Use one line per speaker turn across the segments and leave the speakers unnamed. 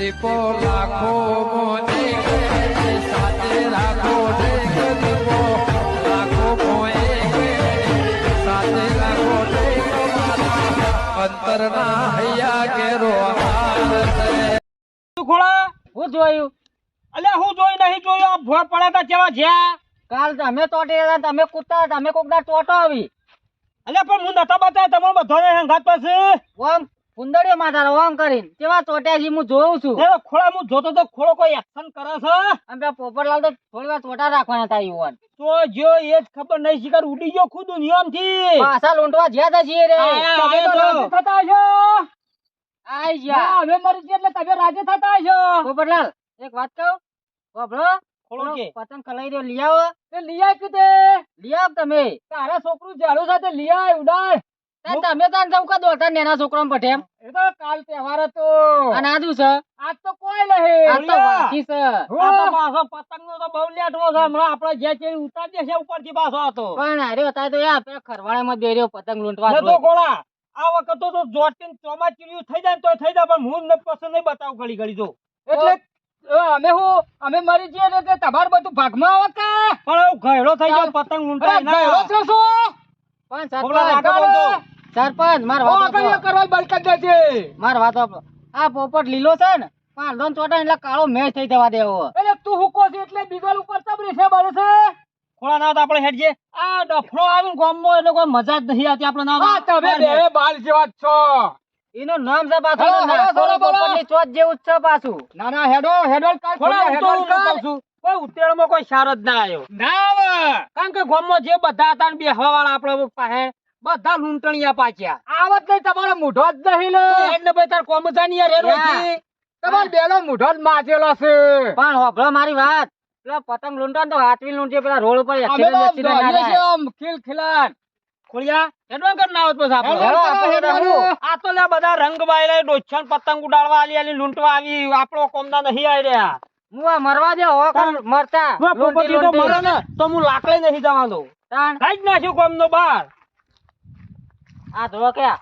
દીપો લાખો મોને સાથે રાખો દીપો લાખો મોએ સાથે રાખો અંતરના હૈયા કેરો હાર છે.
તું ખોળા
હું જોયું?
અલ્યા હું જોઈ નહીં જોયું. આ ભોય પડ્યા તા કેવા જ્યાં?
કાલ તમે તોટી તમે કૂદતા તમે કોક દા ટોટો આવી.
અલ્યા પણ હું નતા બતાવ્યા તમારે બધાને હંગાત પાસે
કુંદડીઓ માથા રોંગ કરીને. કેવા ચોટ્યા છે હું જોઉં છું.
એ ખોળા હું જોતો તો ખોળો કોઈ એક્શન કરે છે?
અને પેલા પોપટલાલ તો થોડી વાર ચોટા રાખવાના હતા યુવાન
તો જો એ જ ખબર નહીં શિકાર ઉડી ગયો ખુદ નિયમથી
પાછા લૂંટવા જ્યાં તા છીએ રે.
થતા હશો.
આઈ ગયા
અમે મરી છીએ એટલે તમે રાજી થતા હશો.
પોપટલાલ એક વાત કહું? બાબલો
ખોળો
પતંગ ખલાઈ દો લઈ આવો.
લઈ કીધે
લઈ આવ તમે.
તારા છોકરું જાડું સાથે લઈ ઉડાડ.
તાન તમે તાન સૌ કા દોડતા નેના છોકરા પઠે એમ?
એ તો કાલ તહેવાર હતો.
અને આજુ છે?
આજ તો કોઈ નહીં.
આજ તો બાકી છે.
આ તો પાછો પતંગનો તો બહુ લેટવો છે. હમણાં આપણે જે છે એ છે ઉપરથી પાછો હતો
પણ અરે અત્યારે તો યાર પેલા ખરવાડામાં બેર્યો પતંગ લૂંટવા
તો ગોળા. આ વખત તો જોટીન ચોમાચીડિયું થઈ જાય તો થઈ જાય પણ હું ને પસંદ નહીં બતાવ ઘડી ઘડી જો.
એટલે
અમે હું? અમે મરી જઈએ એટલે તમારે બધું ભાગમાં આવે કે? પણ હું ઘયડો થઈ ગયો પતંગ ના. ઘયડો છો
પણ સરપંચ સરપંચ માર વાત સાંભળો.
કરવા બલકત દેજે
માર વાત આ પોપટ લીલો છે ને પાંદડો ચોટા એટલે કાળો મેચ થઈ જવા દેવો.
એટલે તું હુકો છે એટલે દિવાલ ઉપર તબરી છે બળે છે. ખોળા ના આપણે હેડજે આ ડફળો આવીને ગામમાં એટલે કોઈ મજા જ નહીં આવતી આપણે ના તમે બે બાલ જેવા છો.
એનું નામ છે પાછું. પોપટની ચોટ જેવું જ છે પાછું.
ના ના હેડો હેડો કાલ
ખોળા,
હેડો
હેડો
કહું છું. કોઈ ઉત્તેડમાં કોઈ સાર જ ના આવ્યો ના આવે કારણ કે ગામમાં જે બધા હતા ને બેહવા વાળા આપણે પાસે બધા લૂંટણિયા પાછ્યા આવત નહીં તમારો મૂઢો જ નહીં લે. એટલે ભાઈ તાર કોમ જાની યાર એ તમારો બેલો મૂઢો જ માજેલો છે.
પણ હોભળો મારી વાત. પેલા પતંગ લૂંટો ને તો હાથવી લૂંટે પેલા રોડ ઉપર ના થાય.
ખીલ ખીલાન. ખોળિયા હેડવાન કર ના આવત પછી. આ તો લે બધા રંગ બાયલા ડોછાન પતંગ ઉડાડવા આલી આલી લૂંટવા આવી. આપણો કોમના નહીં આવી રહ્યા.
હું આ મરવા દે હો મરતા.
હું પોપટી તો. મરે ને તો હું લાકડે નહીં જવાનો
તાણ.
કાઢી જ નાખ્યો કોમનો બાર.
આ જોવો કયા?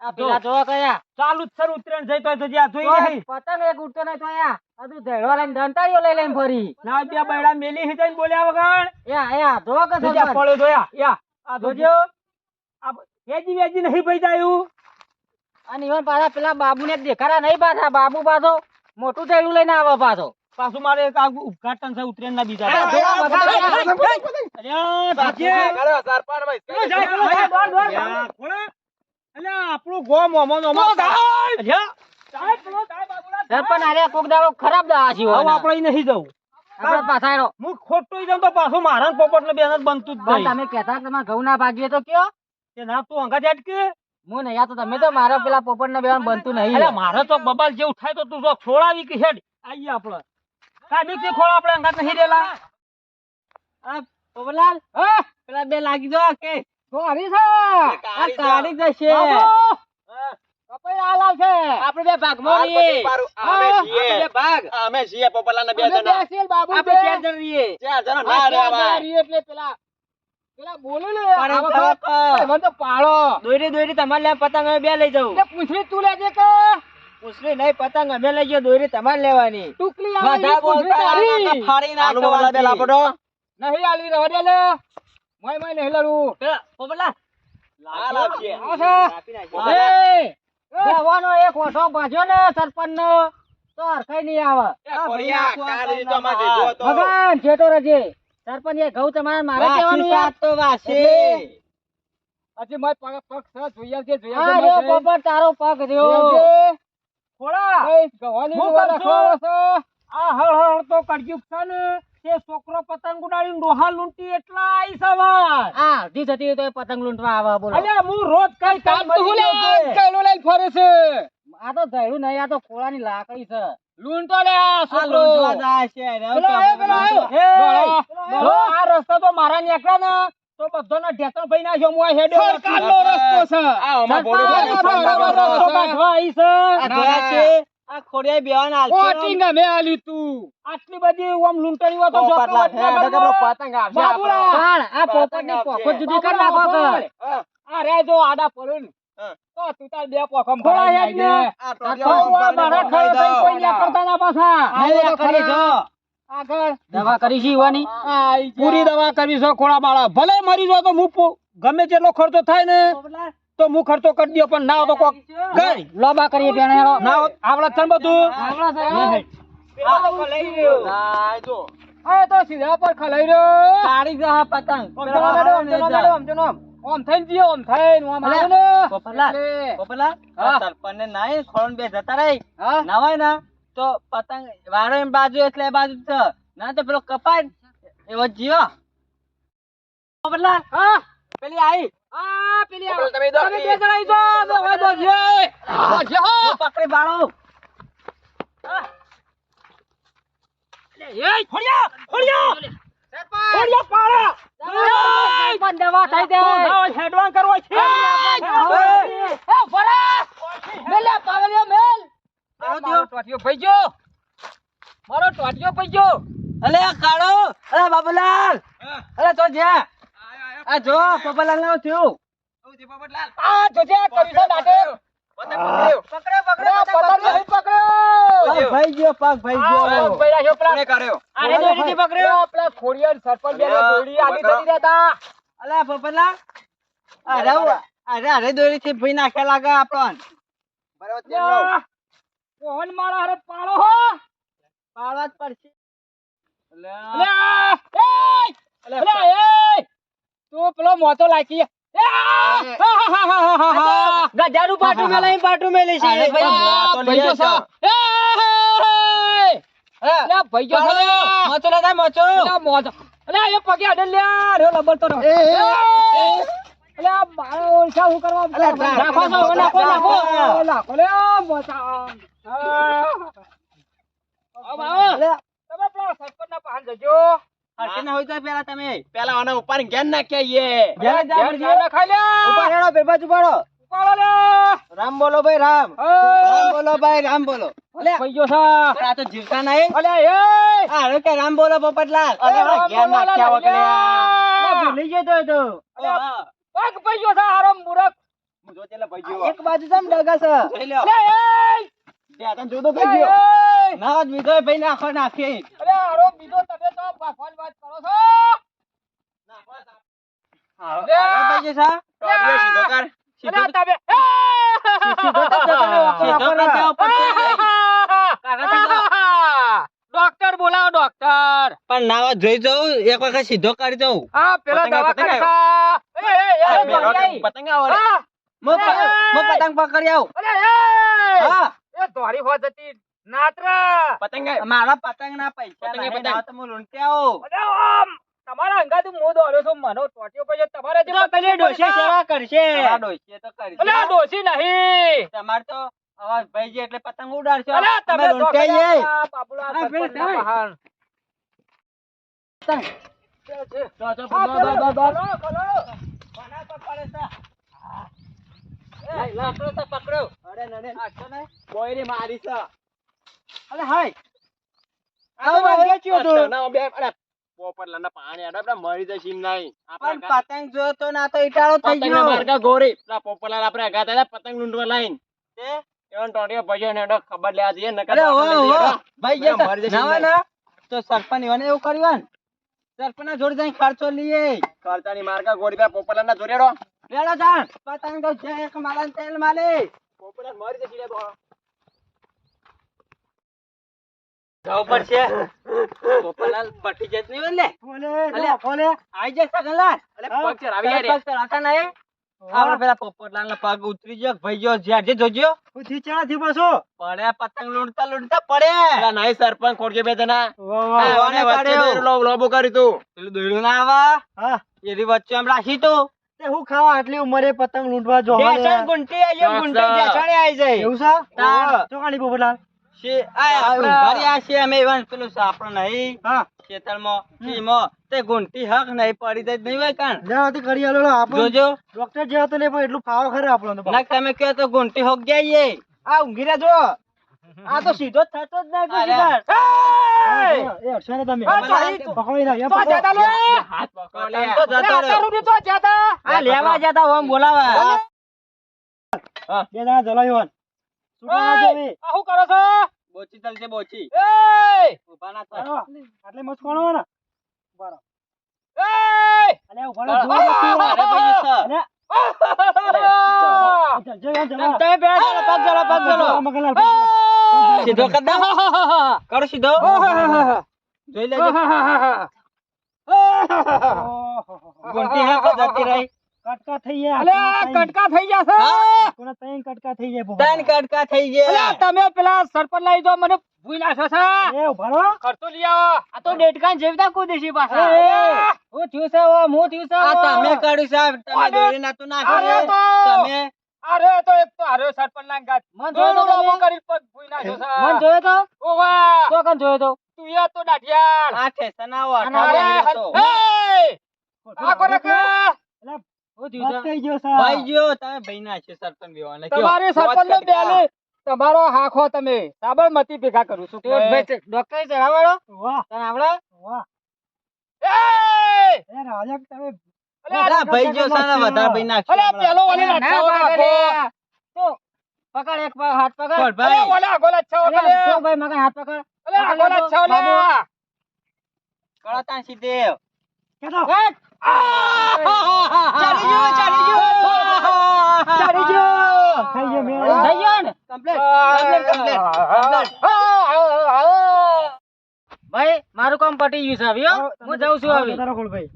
આ પેલા જોવો કયા?
ચાલુ જ સર ઉતરેણ જઈ તો જજી આ જોઈ નહીં
પતંગ એક ઉડતો નહીં તો આયા બધું ધેડો લઈને દંતાળીઓ લઈ લઈને ફરી.
ના બે બૈડા મેલી હિજાઈને બોલ્યા વગર.
યા યા જોવો કે સરપંચ?
પડ્યો યા આ
જોજો.
આ વેજી વેજી નહીં જાયું.
અને ઈવન પાછા પેલા બાબુને દેખાડા નહીં પાછા. બાબુ પાછો મોટું થયેલું લઈને આવે પાછો.
પાછું મારે એક ઉદ્ઘાટન છે ઉતરેણ ના બીજા આપણું ને.
સરપંચ કોક દાડો ખરાબ દવા છે
હવે આપણે નહીં જવું
પાછા
હું ખોટું જાઉં તો પાછું મારા પોપટ ને બેન જ બનતું જ નહીં
તમે કેતા તમારે ઘઉં ના ભાગીએ તો કયો
કે ના તું અંગા જાટ કે
હું નહીં તો તમે તો મારા પેલા પોપટ ને બેવાનું બનતું નહીં
મારે તો બબાલ જેવું થાય તો તું છોડાવી કે હેડ આઈએ આપણે કાઢી કે ખોળા આપણે અંગાત નહીં રેલા
આ પોપટલાલ
હા
પેલા બે લાગી દો કે.
સોરી છે.
આ કાઢી જશે.
બાબુ, કપાઈ હાલ આવશે.
આપણે બે ભાગમાં રહીએ. આપણે બે ભાગ.
અમે છીએ પોપલાના બે જણા.
બેસીએ ને બાબુ
આપણે ચાર જણ રહીએ.
ચાર જણા ના
ચાર
રહેવાય.
એટલે પેલા પેલા બોલે ને.
પણ
તો
દોરી દોરી તમારે લે પતંગ બે લઈ જવું
પૂછડી તું લેજે કે.
પૂછડી નહીં પતંગ અમે લઈ ગયો દોરી તમારે લેવાની.
ટુકલી
બધા બોલતા ફાડી
નાખો વાલા બે લાપડો
નહીં આલવી રહેવા દેલે મોય મોય નહીં લડવું.
પેલા પોપટલાલ
હાલ આપીએ.
આવશે
એ બેવાનો એક ઓછો ભાજ્યો ને સરપંચ નો તો હરખાઈ નહીં આવે.
એ ખોડિયા, કાળી તો અમારે ભેગો હતો.
ભગવાન જેતો રજે. સરપંચ એ ઘઉં તમારે મારે કહેવાનું તો
હજી મારે પગ પગ છે જોઈ આવજે જોઈ આવજે
રહ્યો
મારે.
પોપટ તારો પગ રહ્યો.
આવજે. ગવાની
હું
ડોહા
કરશું?
નાખવાનો છે. આ હળ હળ તો કળજુગ છે ને તે છોકરો પતંગ ઉડાડીને ડોહા લૂંટી એટલા આઈ સવાર
આ અડધી થતી તો પતંગ લૂંટવા આવે બોલો
અલ્યા હું રોજ કઈ કામ
તો લે,
કઈલો લઈને ફરે છે
આ તો ધૈર્યું નહીં આ તો ખોળાની લાકડી છે
લૂંટો લે આ છોકરો
જાય છે
પેલો આયો, પેલો આયો.
હે,
દોડો. દોડો, આ રસ્તો તો મારા નીકળ્યા ને તો બધો ના ઢેકણ ભાઈ ના હું આ સરકાર
નો રસ્તો છે. આ અમાર
સરકારનો રસ્તો. કાઢવા આઈ છે.
આ છે આ ખોડિયા બેવાન બેવાના
કોટિંગ મે આલી તું. આટલી બધી ઓમ લૂંટણી તો જો ના
હેડ પતંગ આવશે.
પણ આ પોપટ પોપટની પોખો જુદી કર નાખો
કર.
આ રે જો આડા પડ્યું તો તું તાર બે પોખમ
થોડા
ભરાઈ
હેડ
જાય
ને.
છે.
આ
તો મારા
ખાઈ
કોઈ ના કરતા
ના
પાછા તો
કરી જો.
આગળ.
દવા કરી છે ઈવાની
પૂરી દવા કરવી છે ખોળા બાળા. ભલે મરી જાય તો હું ગમે તેટલો ખર્ચો થાય ને તો હું ખર્ચો કરી દઉં પણ ના તો કોક. કઈ
લોબા કરીએ પેણે
ના હોય છે બધું?
આવડા છે,
નહીં,
હે?
નહીં.
ના, જો.
આ તો સીધા પર ખલાઈ રહ્યો.
તાળી જા પતંગ.
થઈને જીઓ, થઈને, આવે ને.
ખોળણ બે જતા રહી.
હા?
ના હોય ને. તો પતંગ વારો એમ બાજુ એટલે એ બાજુ જ છે ના તો પેલો કપાય એવો જ જીવો પોપટલાલ,
હા?
પેલી આઈ
આ પેલી આ-
તમે દો.
તમે બે જણા દો, હવે દો જે છે,
પકડી બાળો
એય, ફોડ્યા, ફોડ્યા. ફોડ્યા, પાડો. એય.
થઈ
તું હેડવાન કરવો છે. એ. મેલ પાવલિયો, મેલ.
આવો
મારો ટોટિયો ભઈ ગયો. મારો ટોટિયો ભઈ ગયો.
અલે કાળો. અલે બાબુલાલ. અલે તો જ્યાં આ જો પોપટલાલનું થયું
આ જોજે, આ કર્યું છે નાટક.
પતંગ પકડ્યો.
અરે, પકડ્યો.
ભાઈ ગયો પગ ભાઈ ગયો.
પગ ભર્યા છે
કર્યો?
આને દોરીથી પકડ્યો?
પેલા ખોડિયાર સરપંચ બેને દોરી
અલે અરે અરે થી ભાઈ નાખ્યા લાગે આપણ
બરાબર,
કોણ મારા હરે પાળો હો?
પાળવા જ પડશે.
અલ્યા, એય! અલ્યા, એય! તું પેલો મોતો લાગી
ગજારું પાટું મેલે પાટું મેલે છે.
મારે ઓળખા હું કરવા
રામ બોલો ભાઈ રામ બોલો ભાઈ રામ બોલો જીવતા નહીં રામ બોલો પોપટલાલ ભૂલી ગયો તો. એક બાજુ તમ ડગા છે ના બીજો ભાઈ નાખો. નાખી
બીજો તમે તો ભગવાન વાત કરો છો?
ભાઈ છે
સીધો કર.
તમે
સીધો તો.
ડોક્ટર બોલાવો ડોક્ટર.
પણ નાવા જોઈ જવું એક વખત સીધો કરી જવું
હા પેલા દવા કરતા
આવો.
મો પતંગ પકડી આવું. હા.
દોડી હોત હતી નાતરા
પતંગ
મારા પતંગ ના પૈસા
પતંગ પતંગ.
તમે તો હું લૂંટી આવું
અલ્યા, આમ તમારા અંગાથી હું દોડ્યો છું મને ટોટિયો પછી તમારે જે
તો પેલી ડોશી સેવા કરશે
આ ડોશીએ તો કરશે અલા
અલ્યા ડોશી નહીં
તમાર તો અવાજ ભાઈ જે એટલે પતંગ ઉડાડશો
અલ્યા
અમે
તમે તો
લૂંટાઈ જઈએ.
પેલા બાબુલા
હા, પેલા
સરપંચના
થાય.
બહાર.
પતંગ.
હા, પેલા ખોલો.
કોના પર પડે છે? લાકડો તો પકડો.
અરે નને.
આછો ને?
બોયરી મારી છે.
અલે હાય.
આ
આવું વાગ્યા તો?
ના, બે અરે પોપટલાલના પાણી આડે આપણે મરી જઈશું નહીં. આપણે
પણ પતંગ તો ના તો ઈટાળો થઈ ગયો
માર્ગા ગોરી. પેલા પોપટલાલ આપણે આગા થયા પતંગ લૂંટવા લાઈન.
તે?
એવાનો ટોટિયો ભજ્યો ને ખબર લેવા જઈએ નકર
અરે. ભાઈ જે ના તો સરપંચ એવું કર્યું ને સરપંચ જોડે જઈને ખર્ચો લઈએ.
ખર્ચાની માર્ગા ગોડી પેલા પોપટલાલના જોડે રહો.
લેડો જાણ. પતંગ જે એક માળાને તેલ માલે.
પોપલા મરી જશે રે
જાવ પડશે. પોપલાલ પટી જત નહીં હોય ને અલે ફોલે આઈ જશે સગનલાલ
અલે પગ ચડાવી રે
પગ ચડાવતા નહીં. આપણે પેલા પોપટલાલ ના પગ ઉતરી ગયો ભાઈ ગયો જ્યાં જે જોજો. પડ્યા પતંગ લૂંટતા લૂંટતા પડ્યા.
પેલા નાઈ સરપંચ ખોરજો બે જણા.
વાહ, વાહ,
લોબો કરી તું.
પેલું દોયડું ના આવે. એની વચ્ચે આમ રાખી તો.
હું ખાવા આટલી ઉંમરે પતંગ લૂંટવા જો
ગુંટી આવી જાય, ગુંટી. ઢેસણે જાય.
એવું
સા.
ચોકાણી પોપટલાલ. ડોક્ટર જેવા તો નહીં પણ એટલું ફાવો ખરે આપણો
તમે કહો તો ગુંટી હોક જઈએ
આ ઊંઘી જો.
આ તો સીધો થતો જ
ને
લેવા જતા ઓમ બોલાવા.
બે જણા જલાયો શું
કરો છો
બોચી ચાલશે બોચી
એ
ઊભા ના થાય
આટલે મત કોણો ને બરાબર
એ
અલ્યા ઊભા રહો, જોર
અરે ભાઈ છે.
અલ્યા,
આહ!
જય જય
તમે બે પગ ચાલો, પગ ચાલો.
મગનલાલ,
સીધો કર દો કરો સીધો જોઈ લેજો
ઓહો.
હા હે જતી રહી
કટકા થઈ ગયા.
અલ્યા, કટકા થઈ ગયા છે?
કોના ત્રણ કટકા થઈ ગયા
ત્રણ કટકા થઈ
અલ્યા,
ગયા
તમે પેલા સરપંચ લઈ જો મને ભૂઈ નાખો છો.
એ ઊભા
ખર્ચો લઈ આવો. આ તો ડેટકાન જેવતા કુદેશી પાછા.
એ, એ.
થયું છે ઓ, હું થયું છે
આ તમે કર્યું સાહેબ તમે દોરી નાતું નાખ્યું
અરે
તમે?
અરે તો એક તો અરે સરપંચ ના ગાત
મન જોયો તો
દોડો કરી પગ ભૂઈ નાખ્યો છે.
મન જોયો તો?
ઓવા
તો કન જોયો તો?
યા!
આ
કે?
બસ થઈ ગયો છે.
ભાઈ જો તમે ભાઈ ના છે સરપંચ બેવાને કયો?
તમારી સરપંચ ને બેલે તમારો હાખો તમે સાબરમતી ભેગા કરું છું
ડોક્ટર ચડાવવાળો વાહ
તને આવડે
વાહ
એ!
એ રાજા તમે
અલે,
ભાઈ જો સાના વધારે ભાઈ નાખ્યો
અલે, પેલો ઓલી
ના,
લચ્છાઓ
ના,
રાખો.
તો પકડ એક હાથ પકડ
ભાઈ
ઓલા આગો લચ્છાઓ
અરે,
કરે.
તો ભાઈ મગન હાથ પકડ
અલે, આગો લચ્છાઓ લે.
બાબુ.
સીધે. ચાલી ચાલી.
થઈ ગયો.
થઈ ગયો ને?
Complete.
ભાઈ મારું કામ પટી ગયું છે હવે, હો. હું જાઉં છું હવે.
તારો ખોલ ભાઈ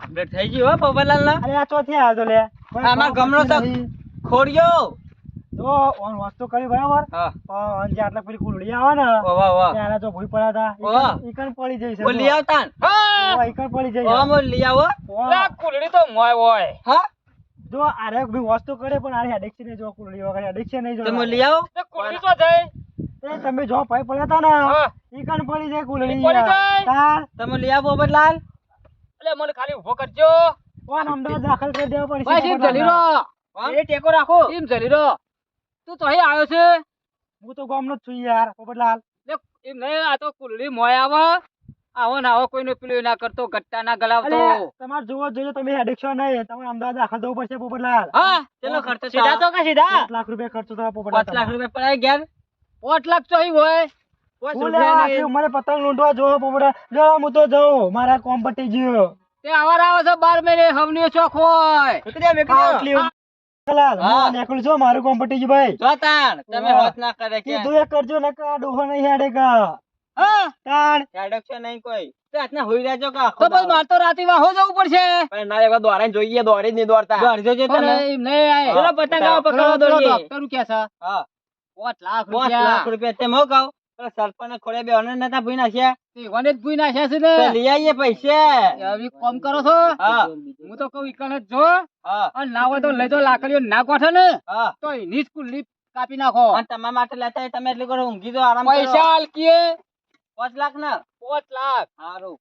Complete થઈ ગયું હો પોપટલાલ ના
અરે આ ચોથી આવ્યો લે.
આમાં
કામ
તો- ખોડ્યો.
તો ઓન વસ્તુ કરી બરાબર? પણ જે આટલા પેલી કુલડી આવે ને
વાહ વાહ.
ત્યારે તો ભૂઈ પડ્યા હતા ઈકણ પડી જઈ છે
લઈ આવતા
ઈકણ પડી જઈ
ઓ, લઈ આવો
કુલડી તો મોય હોય.
હા.
જો આરે ભઈ વસ્તુ કરે પણ આરે એડિક્શન નહીં જો કુલડી વગર એડિક્શન નહીં
તમે
જો
લઈ આવો.
તે કુલડી તો જાય
તમે જો ભાઈ પડ્યા હતા ને. ઈકણ પડી જાય કુલડી
પડી જાય?
તાર.
તમે લઈ આવો બદલાલ.
એટલે મને ખાલી ઊભો કરજો.
ઓન અમદાવાદ દાખલ કરી દેવા પડશે
ભાઈ ટેકો રાખો. એમ જલી રહો. તું તો અહીં આવ્યો છે?
હું તો ગામનો જ છું યાર પોપટલાલ
લે, એમ નહીં આ તો કુલડી મોય આવે. આવો ને આવો કોઈને પેલું ના કરતો ગટ્ટા ના ગલાવતો.
તમારે જોવો જોજો તમે એડિક્શન નહીં તમારે અમદાવાદ દાખલ થવું પડશે પોપટલાલ
હા
ચલો ખર્ચો
સીધા તો કે સીધા?
5 લાખ રૂપિયા ખર્ચો થવા પોપટલાલ
5 લાખ રૂપિયા પડાય ગયા
પાંચ લાખ ચોઈ અહીં હોય.
ઉંમરે પતંગ લૂંટવા જોવો પોપડા જો હું તો જઉં મારા કોમ પટી ગયો
તે આવાર આવે છે બાર મહિને હવની ચોખ હોય.
ઉતર્યા મેકડ્યો.
આટલી પોપટલાલ, હું
હા.
નીકળું મારું કોમ ભાઈ.
જો તાણ તમે હોત ના કરે કે
કીધું કરજો નકર આ ડોહો નહીં હેડે કા
હા.
તાણ.
એડક્શન નહીં કોઈ. તો આજના હોઈ રહેજો કે
તો પછી
દાડો.
તો રાતે વાહો જવું પડશે.
પણ ના એકવાર જોઈએ દોરી જ નહીં દોરતા દોરજો છે
પણ એમ નહીં આય.
પેલો પતંગ આવો પકડવા
ડોક્ટર કે છે?
હા.
પાંચ લાખ
પાંચ લાખ
રૂપિયા.
રૂપિયા તેમ હો પેલા સરપંચ ખોડે બે અનન નતા ભૂઈ નાખ્યા?
તેવાને જ ભૂઈ નાખ્યા છે ને
લઈ આવીએ પૈસે.
આવી કોમ કરો છો?
હું.
તો કહું ઈકણ જ જો. અને ના હોય તો લઈ તો લાકડીઓ ના ગોઠે ને. તો એની જ કુલ્લી કાપી નાખો.
અને તમારા માટે લેતા હોય તમે એટલું કરો ઊંઘી જો આરામ
પૈસા આલકીએ
પાંચ લાખ ને?
પાંચ લાખ.
સારું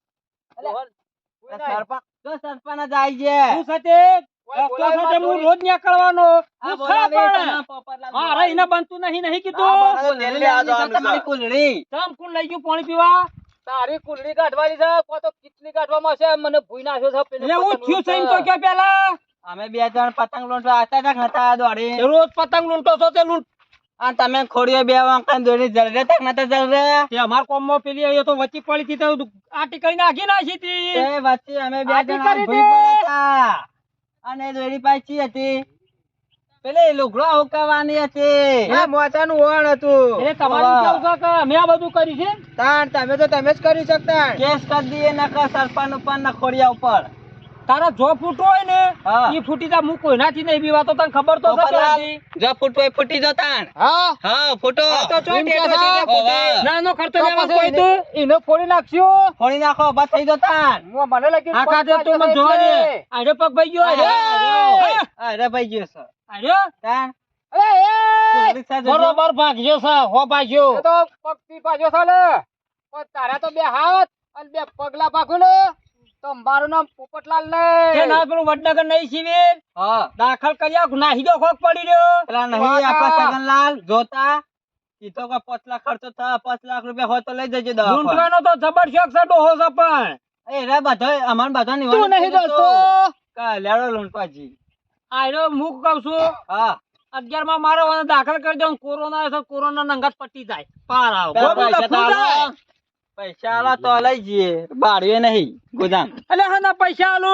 સરપંચ સરપંચ જ આવી છે
હું સાથે હું રોજ નીકળવાનો.
આ
હું
બોલાવે
ખા પણ.
તમે પોપટલાલ
મારે એને બનતું નહીં નહીં કીધું.
બોલાવે, દિલ્હી આ જવાનું છે. તમારી કુલડી
તમ કોણ લઈ ગયું પાણી પીવા? તારી કુલડી કાઢવાની છે કો તો કેટલી કાઢવામાં છે મને ભૂઈ નાખ્યો છે પેલો પતંગ લૂંટે.
પેલા? અમે બે જણ પતંગ લૂંટવા આવતા હતા કે દોડી.
રોજ પતંગ લૂંટો છો તે લૂંટ
અને તમે ખોડીઓ બે વાંકા દોડી જલરે તક નતા જલરે
તે અમાર કોમમાં પેલી એ તો વચ્ચે પડી હતી તો આટી કરી નાખી નાખી હતી.
તે વચ્ચે અમે બે
આટી
ભૂઈ પડ્યા હતા. અને દોડી પાછી હતી. પેલી લુગડો હુકવવાની હતી.
એ
મોચાનું વણ હતું.
એ તમારી કેવું છે કે આ બધું કર્યું છે?
તાણ તમે તો તમે જ કરી શકતા કેસ કરી દઈએ નકર સરપંચ ઉપર નખોડિયા ઉપર.
તારા જો ફૂટો હોય ને. ઈ ફૂટી જા હું કોઈનાથી નહીં બીવાતો તને ખબર તો છે
જો ફૂટો એ ફૂટી જો તાણ
હા.
હા ફૂટો.
નાનો ખર્ચો લેવા કોઈ તો એને ફોડી નાખશું.
ફોડી નાખો બસ થઈ જો તાણ
હું મને લાગ્યું
આખા ખાતે તું મને જોવા દે.
આડો પગ ભાઈ ગયો આડો.
અરે ભાઈ ગયો
સર.
રિક્ષા જોજો.
બરોબર ભાગ્યો છે હો ભાગ્યો તો પગ પી ભાગ્યો છે લે તારા તો બે હાથ અને બે પગલા ભાગું ને તો મારું નામ પોપટલાલ ને. પેલું વડનગર નહીં શિબિર
હા.
દાખલ કર્યા નાહી દો ખોક પડી રહ્યો.
પેલા નહીં આપા સગનલાલ જોતા. ઈ તો કા 5 લાખ ખર્ચો થા 5 લાખ રૂપિયા હોય તો લઈ જજો દવા
ઢૂંઢવાનો તો જબર શોખ છે ડોહો છે પણ.
એ રે બધો અમાર બધા
તું નહીં દોસ્તો
લેડો લૂંટવાજી.
આયરો મુક કહું છું?
હા.
અગિયારમાં મારો દાખલ કરી દઉં કોરોના કોરોના નંગત પટી જાય. પાર આવો.
પૈસા તો. આલો. લઈ જઈએ. બાળીએ નહીં. ગોદામ.
અલે હા પૈસા આલો.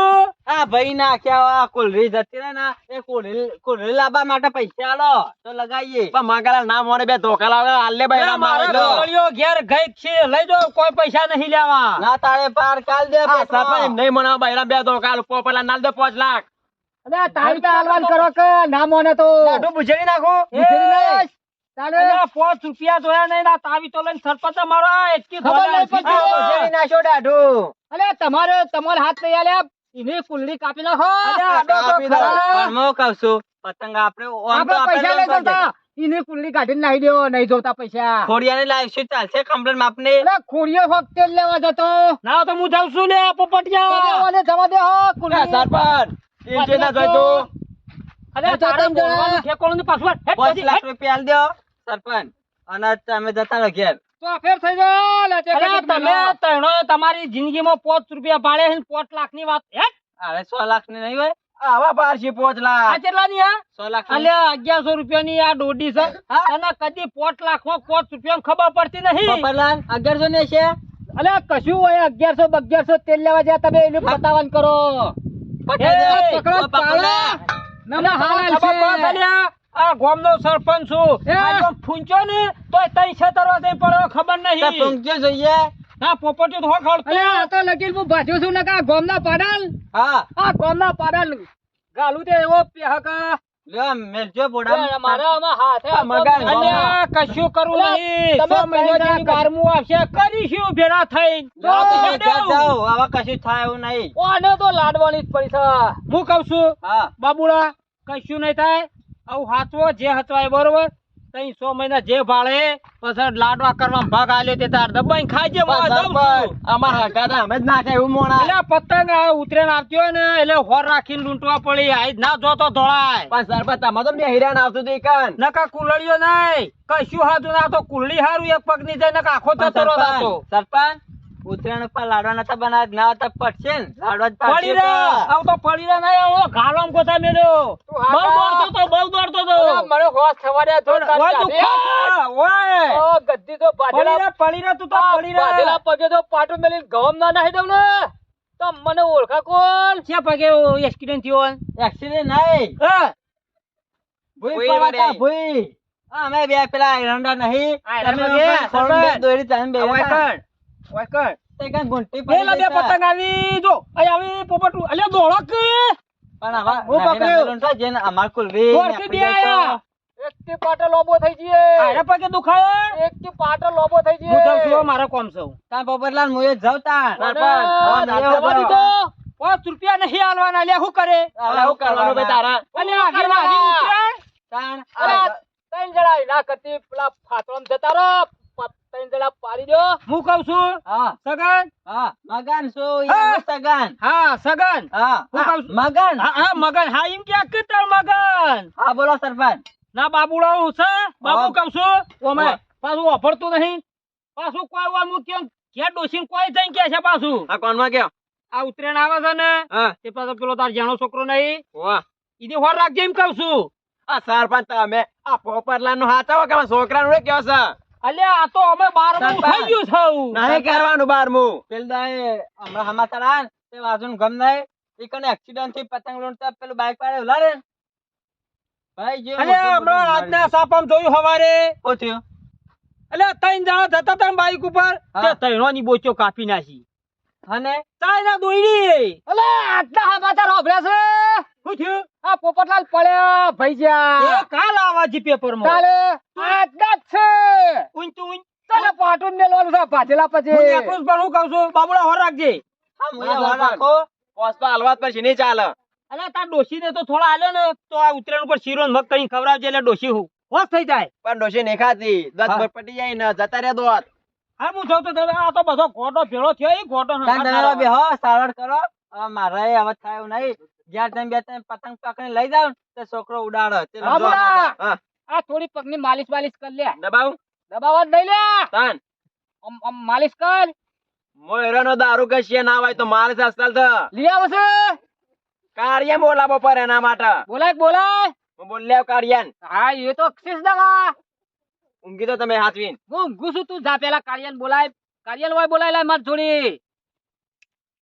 આ ભાઈ નાખ્યા આ કોલરી જતી રહે ને એ કોલરી કોલરી લાવવા માટે પૈસા આલો. તો લગાઈએ
પણ મંગાલા ના મોને બે ધોકા લાવે આલે ભાઈ
મારા. ગોળીઓ ઘેર ગઈ છે. લઈ જો કોઈ પૈસા નહીં લેવા.
ના તારે પાર કાલ દે
પૈસા પણ નહીં મને બૈરા બે ધોકા લોકો પેલા નાલ દે 5 લાખ.
અરે તારી તો હાલવાન કરો કે? ના મોને તો.
દાઢું ભૂસેડી નાખો.
ભૂસેડી નહીં.
પાંચ રૂપિયા જોયા નહીં ના તાવી તો લઈને સરપંચ મારો એટલી
ખબર
ધોળા
નહીં પડતી.
છે.
આ ભૂસેડી
નાખ્યો દાઢું.
અલે તમારે તમારે હાથ નહીં આલ્યા એની કુંડલી કાપી નાખો.
અરે આડો તો
કાપી દો.
ખરા.
પણ હું કહું છું પતંગ આપણે ઓમ તો
આપણે પૈસા
આપણે
નહીં એની કુંડલી કાઢીને નાખી દેવો નહીં જોતા પૈસા.
ખોડિયાને લાવીશું ચાલશે કમ્પ્લેન આપને?
અરે ખોડીઓ ફક્ત લેવા જતો.
ના તો હું જાઉં છું લે પોપટિયા.
અને જવા દે હો
એ
કુંડલી
સરપંચ ના જોઈતું.
અરે તારે બોલવાનું ની હેટ
પાંચ લાખ રૂપિયા આલ દ્યો સરપંચ અને તમે જતા રહો ઘેર.
તમારી જિંદગીમાં પાંચ રૂપિયા ભાડે છે ને પાંચ લાખની વાત
અરે સો લાખની નહીં હોય.
આવા પારસી પાંચ
આ
લાખ.
કેટલા ની આ
સો લાખ
અલ્યા અગિયારસો રૂપિયા ની આ દોઢી છે. અને કદી પાંચ લાખમાં પાંચ રૂપિયા ખબર પડતી નહીં.
અગિયારસો ને છે.
અલે કશું હોય અગિયારસો અગિયારસો તેલ લેવા જ્યાં તમે એનું પતાવન કરો.
પકડો, ઓ,
ના હાલ
ખબર પડે ગોમ નો સરપંચ છું. આ ફૂંચો ને તો તઈ છેતરવા પડ્યો ખબર નહીં.
ટૂંકજો જોઈએ
ના પોપટીઓ તો હોખ
અલે આ તો લગીન હું ભાજ્યો છું ને કે આ ગોમના પાડાલ?
હા.
આ ગોમના પાડાલ. ગાલું તે એવો પેહક
લ્યો મેલજો બોડા.
મારા આમાં હાથે
આ મગાન
અલ્યા, કશું કરવું નહીં. બારમું આવશે કરીશું ભેળા થઈ
કશું થાય એવું નહીં.
ઓને તો લાડવાની જ પડી છે.
હું કઉ છું બાબુડા કશું નહીં થાય. આવું હાચવો જે હચવાય બરોબર. તઈ સો મહિના જે ભાળે પછી લાડવા કરવા ભાગ આલ્યો તે તાર દબાઈ
ખાજે અમાર હગા અમે જ નાખે એવું મોણા.
એટલે પતંગ આ ઉતરેણ આવતી ને એટલે હોર રાખીને લૂંટવા પડી. આજ ના જોતો ધોળાય.
પણ સરપંચ તમારે તો બે હિરાન આવતું હતું કાન
નકા કુલડીઓ નહીં. કશું હાથું ના તો કુલડી હારું એક પગની જાય નકા આખો રહો
સરપંચ સરપંચ ઉત્તરાયણ ઉપર લાડવા નતા બનાવ્યા ના હતા પડશે ને. લાડવા જ
પડી
રહ્યા
આવ તો પડી રહ્યા નહીં આવો ગાલોમ કોતા મેલ્યો બહુ દોડતો તો બહુ દોડતો તો.
મને હોશ થવા તો
ઓય તું ખા, ઓય
ઓ, ગદ્દી તો
પડી
ભાજેલા
પડી રહ્યા તું તો પડી રહ્યા
ભાજેલા પગે તો પાટો મેલી ગમ ના નાહી દઉં ને. તો મને ઓળખા કોણ?
છે પગે એક્સિડન્ટ થયો
એક્સિડન્ટ નહીં.
હા.
ભૂઈ
વળે.
ભૂઈ. અમે બે પેલા એરંડા નહીં. તમે. દોરી તમે બે
ઓય
તે ઘૂંટી
પેલા
પડી
બે પતંગ આવી. જો અહીં આવી પોપટ. અલ્યા દોડો
પણ આવા
હું
નાની
પકડ્યું.
જેને અમાર કુલ રી
દોડતી બે આયા.
એક થી પાટો લોબો થઈ જઈએ.
આને પગે દુખાય?
એક થી પાટો લોબો થઈ જઈએ.
હું જાઉં છું મારે કોમ છું
તાર પોપટલાલ મુએ જાઉં તાર. સરપંચ,
દાંત
હવે
દબાવી
તો.
પાંચ રૂપિયા નહીં આલવાના. લે શું કરે?
હવે શું કરવાનું બે તારા?
અને ને
તાણ.
અરે, કરતી પેલા ફાતરામાં જતા રહો. પ- ત્રણ જણા પાડી દો.
હું કઉ છું?
હા.
સગન?
હા. મગન શું? સગન.
હા સગન.
હા.
હું કહું છું.
મગન.
હા હા મગન. હા એમ કે તાર મગન?
હા બોલો સરપંચ.
ના બાબુડાઓ છે. બાબુ
હા.
છું. ઓમે પાછું વાપરતું નહીં. પાછું કોઈ થઈ હું કેમ ક્યાં કોઈ જઈને કે છે પાછું?
આ કોનમાં કયો
આ ઉતરેણ આવે છે ને?
હા.
તે પાછો પેલો તાર જાણો છોકરો નહીં.
વાહ.
ઈની હોર રાખજે એમ કઉ છું.
આ સરપંચ તમે આ પોપટલાલનું હાચાવો કે છોકરા નું કેવો છે?
અલ્યા આ તો અમે બાર
સરપંચ.
થઈ ગયું છે.
નહીં કરવાનું બારમું?
પેલું હમણાં સમાચાર આયા તે બાજુનું ગમ નહીં. ઈ કને એક્સિડન્ટથી પતંગ લૂંટતા પેલું બાઈક વાળે ઉલા રે. ભાઈ જે
અલ્યા હમણાં આજના સાપામાં જોયું હવારે.
શું થયું?
અલ્યા ત્રણ જણા જતા હતા બાઈક ઉપર. તે. ત્રણોની બોચો કાપી નાખી.
અને?
તાયના દોયડી.
અલે આટલા સમાચાર હોભળ્યા છે.
શું થયું?
આ પોપટલાલ પડ્યા ભાઈ
કાલ આવા જી પેપરમાં
કાલે આટલા જ છે.
ઊંચ ઊંચ
તને પાટું મેલવાનું સા ભાજેલા
હું એકલું પણ હું કહું છું બાબુડા હોર રાખજે.
હા મુએ
હોર.
રાખો.
પોસ્પા હાલવાત પછી નહીં ચાલે.
અલ્યા તાર ડોશીને તો થોડા આલ્યો ને તો આ ઉતરેણ ઉપર શીરો ને મગ કરીને ખવરાવજે એટલે ડોશી હું. હોશ થઈ જાય.
પણ ડોશી ને ખાતી.
દત
પર પટી જાય ને જતા રે દોત.
હા હું જોઉં તો તમે આ તો બધો ખોટો ભેળો થયો એ
ખોટો તમે બે હો સારળ કરો. મારે હવે થાય નહીં. જ્યાં તમે બે ત્રણ પતંગ પકડી લઈ જાવ તો છોકરો ઉડાડો. તે
આ થોડી પગની માલિશ માલિશ કર લે.
દબાવ.
દબાવવા જ નહીં લે.
તાન.
આમ માલિશ કર.
મોયરાનો દારૂ કશીએ ના હોય તો મારે સસ્તલ થ
લઈ આવશે.
કાર્ય બોલાવો પર એના માટે.
બોલાય બોલાય?
હું બોલ લે કાઢિયાન
હા એ તો અક્ષેશ દવા
ઊંઘી તો તમે હાથવીન.
હું ઊંઘું છું તું જા પેલા કાર્યન બોલાય. કાર્યન હોય બોલાય લે માર જોડે.